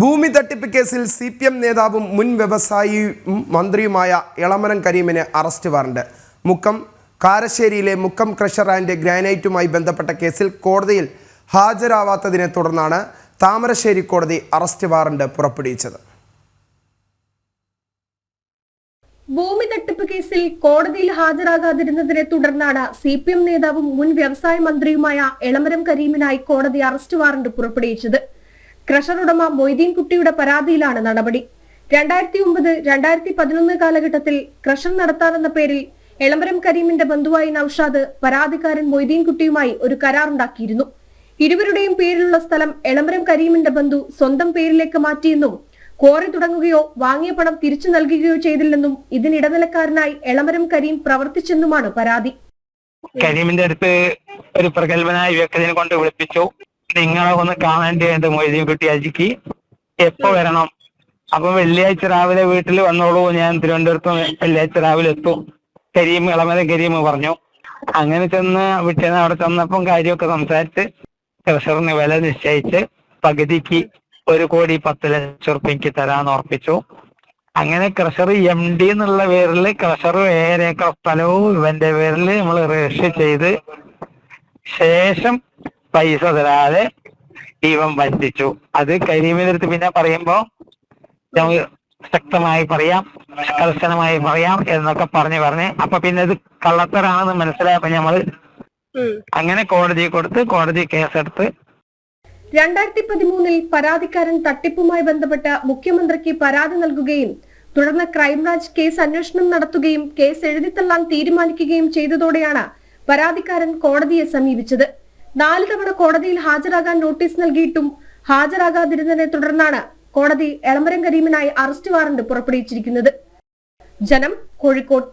ഭൂമി തട്ടിപ്പ് കേസിൽ സി പി എം നേതാവും മുൻ വ്യവസായിയും മന്ത്രിയുമായ ഇളമരം കരീമിന് അറസ്റ്റ് വാറണ്ട്. മുക്കം കാരശ്ശേരിയിലെ മുക്കം ക്രഷർ ആൻഡ് ഗ്രാനൈറ്റുമായി ബന്ധപ്പെട്ട കേസിൽ കോടതിയിൽ ഹാജരാവാത്തതിനെ തുടർന്നാണ് താമരശ്ശേരി കോടതി അറസ്റ്റ് വാറണ്ട് പുറപ്പെടുവിച്ചത്. ഭൂമി തട്ടിപ്പ് കേസിൽ കോടതിയിൽ ഹാജരാകാതിരുന്നതിനെ തുടർന്നാണ് സി പി എം നേതാവും മുൻ വ്യവസായ മന്ത്രിയുമായ എളമരം കരീമിനായി കോടതി അറസ്റ്റ് വാറണ്ട് പുറപ്പെടുവിച്ചത്. ക്രഷർ ഉടമ മൊയ്തീൻ കുട്ടിയുടെ പരാതിയിലാണ് നടപടി. രണ്ടായിരത്തി ഒമ്പത് രണ്ടായിരത്തി പതിനൊന്ന് കാലഘട്ടത്തിൽ ക്രഷർ നടത്താനെന്ന പേരിൽ എളമരം കരീമിന്റെ ബന്ധുവായി നൌഷാദ് പരാതിക്കാരൻ മൊയ്തീൻ കുട്ടിയുമായി ഒരു കരാറുണ്ടാക്കിയിരുന്നു. ഇരുവരുടെയും പേരിലുള്ള സ്ഥലം എളമരം കരീമിന്റെ ബന്ധു സ്വന്തം പേരിലേക്ക് മാറ്റിയെന്നും ക്വാറി തുടങ്ങുകയോ വാങ്ങിയ പണം തിരിച്ചു നൽകുകയോ ചെയ്തില്ലെന്നും ഇതിനിടനിലക്കാരനായി എളമരം കരീം പ്രവർത്തിച്ചെന്നുമാണ് പരാതി. കരീമിന്റെ അടുത്ത് ഒരു പ്രഗത്ഭനായ വ്യക്തിനെ കൊണ്ട് വിളിപ്പിച്ചു. നിങ്ങളെ ഒന്ന് കാണേണ്ടതുണ്ട് മൊയ്തീൻ കുട്ടി അജിക്ക് എപ്പോ വരണം? അപ്പൊ വെള്ളിയാഴ്ച രാവിലെ വീട്ടിൽ വന്നോളൂ. ഞാൻ തിരുവനന്തപുരത്ത് വെള്ളിയാഴ്ച രാവിലെ എത്തും. കരീം ഇളമര കരീം പറഞ്ഞു. അങ്ങനെ ചെന്ന് വിട്ടേന്ന് അവിടെ ചെന്നപ്പം കാര്യമൊക്കെ സംസാരിച്ച് ട്രഷറിന് വില നിശ്ചയിച്ച് പകുതിക്ക് ഒരു കോടി പത്ത് ലക്ഷം റുപ്യക്ക് തരാന്ന് ഉറപ്പിച്ചു. അങ്ങനെ ക്രഷർ എം ഡി എന്നുള്ള പേരിൽ ക്രഷർ ഏഴര സ്ഥലവും ഇവന്റെ പേരിൽ നമ്മൾ രജിസ്റ്റർ ചെയ്ത് ശേഷം പൈസ തരാതെ ഇവൻ വഞ്ചിച്ചു. അത് കരീമിനടുത്ത് പിന്നെ പറയുമ്പോ നമുക്ക് ശക്തമായി പറയാം കർശനമായി പറയാം എന്നൊക്കെ പറഞ്ഞു പറഞ്ഞ്. അപ്പൊ പിന്നെ ഇത് കള്ളത്തരാണെന്ന് മനസ്സിലായപ്പോ ഞമ്മൾ അങ്ങനെ കോടതി കൊടുത്ത് കോടതി കേസെടുത്ത് രണ്ടായിരത്തി പതിമൂന്നിൽ പരാതിക്കാരൻ തട്ടിപ്പുമായി ബന്ധപ്പെട്ട മുഖ്യമന്ത്രിക്ക് പരാതി നൽകുകയും തുടർന്ന് ക്രൈംബ്രാഞ്ച് കേസ് അന്വേഷണം നടത്തുകയും കേസ് എഴുതിത്തള്ളാൻ തീരുമാനിക്കുകയും ചെയ്തതോടെയാണ് പരാതിക്കാരൻ കോടതിയെ സമീപിച്ചത്. നാല് തവണ കോടതിയിൽ ഹാജരാകാൻ നോട്ടീസ് നൽകിയിട്ടും ഹാജരാകാതിരുന്നതിനെ തുടർന്നാണ് കോടതി എളമരം കരീമിനായി അറസ്റ്റ് വാറണ്ട് പുറപ്പെടുവിച്ചിരിക്കുന്നത്. ജനം കോഴിക്കോട്.